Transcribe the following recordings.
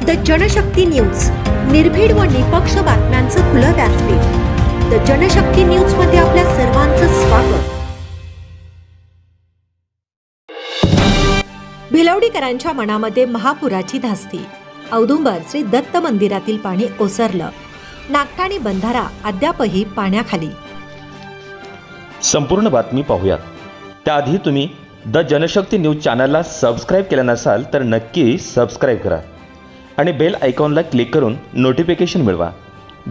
The Janshakti news. निर्भीड व निपक्ष बातम्यांचं खुलं व्यासपीठ. द जनशक्ती न्यूजमध्ये आपल्या सर्वांचं स्वागत. भिलवडीकरांच्या मनामध्ये महापुराची धास्ती. औदुंबर श्री दत्त मंदिरातील पाणी ओसरलं. नागटाणी बंधारा अद्यापही पाण्याखाली. संपूर्ण बातमी पाहूयात. त्याआधी तुम्ही द जनशक्ती न्यूज चॅनलला सबस्क्राईब केलं नसाल तर नक्की सबस्क्राईब करा. आणि बेल आयकॉनला क्लिक करून नोटिफिकेशन मिळवा.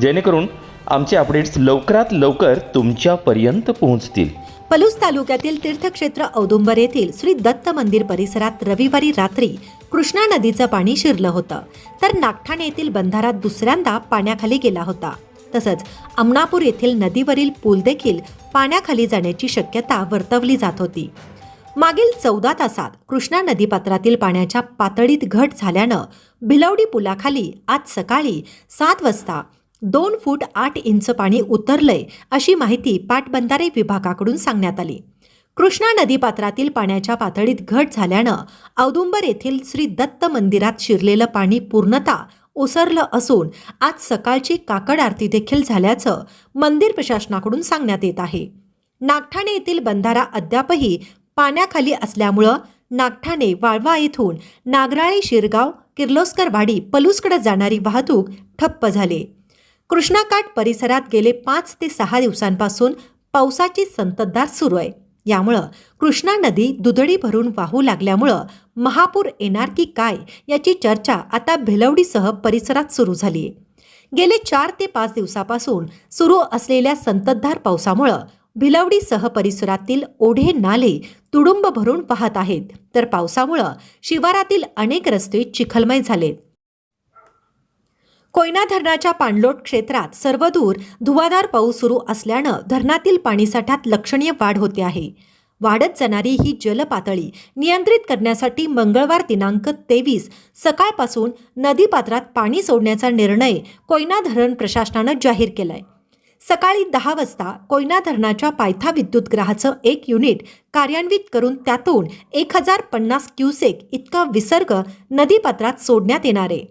जेणेकरून आमचे अपडेट्स लवकरात लवकर तुमच्यापर्यंत पोहोचतील. पलूस तालुक्यातील तीर्थक्षेत्र औदुंबर येथील श्री दत्त मंदिर परिसरात रविवारी रात्री कृष्णा नदीचं पाणी शिरलं होतं. तर नागठाणे येथील बंधारात दुसऱ्यांदा पाण्याखाली गेला होता. तसंच अमनापूर येथील नदीवरील पूल देखील पाण्याखाली जाण्याची शक्यता वर्तवली जात होती. मागील चौदा तासात कृष्णा नदीपात्रातील पाण्याच्या पातळीत घट झाल्यानं भिलवडी पुलाखाली आज सकाळी सात वाजता दोन फूट आठ इंच पाणी उतरलंय अशी माहिती पाटबंधारे विभागाकडून सांगण्यात आली. कृष्णा नदीपात्रातील पाण्याच्या पातळीत घट झाल्यानं औदुंबर येथील श्री दत्त मंदिरात शिरलेलं पाणी पूर्णतः ओसरलं असून आज सकाळची काकड आरती देखील झाल्याचं मंदिर प्रशासनाकडून सांगण्यात येत आहे. नागठाणे येथील बंधारा अद्यापही पाण्याखाली असल्यामुळं नागठाणे वाळवा येथून नागराळे शिरगाव किर्लोस्करवाडी पलूसकडे जाणारी वाहतूक ठप्प झाली. कृष्णाकाठ परिसरात गेले पाच ते सहा दिवसांपासून पावसाची संततधार सुरू आहे. यामुळं कृष्णा नदी दुधडी भरून वाहू लागल्यामुळं महापूर येणार की काय याची चर्चा आता भिलवडीसह परिसरात सुरू झाली. आहे गेले चार ते पाच दिवसापासून सुरू असलेल्या संततधार पावसामुळं भिलवडीसह परिसरातील ओढे नाले तुडुंब भरून वाहत आहेत. तर पावसामुळं शिवारातील अनेक रस्ते चिखलमय झालेत. कोयना धरणाच्या पाणलोट क्षेत्रात सर्वदूर धुवाधार पाऊस सुरू असल्यानं धरणातील पाणीसाठ्यात लक्षणीय वाढ होते आहे. वाढत जाणारी ही जलपातळी नियंत्रित करण्यासाठी मंगळवार दिनांक तेवीस सकाळपासून नदीपात्रात पाणी सोडण्याचा निर्णय कोयना धरण प्रशासनानं जाहीर केलाय. सकाळी दहा वाजता कोयना धरणाच्या पायथा विद्युतग्रहाचं एक युनिट कार्यान्वित करून त्यातून एक हजार पन्नास क्युसेक इतका विसर्ग नदीपात्रात सोडण्यात येणार आहे.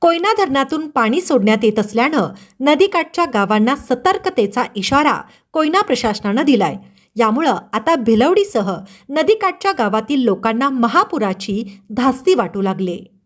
कोयना धरणातून पाणी सोडण्यात येत असल्यानं नदीकाठच्या गावांना सतर्कतेचा इशारा कोयना प्रशासनानं दिलाय. यामुळं आता भिलवडीसह नदीकाठच्या गावातील लोकांना महापुराची धास्ती वाटू लागले.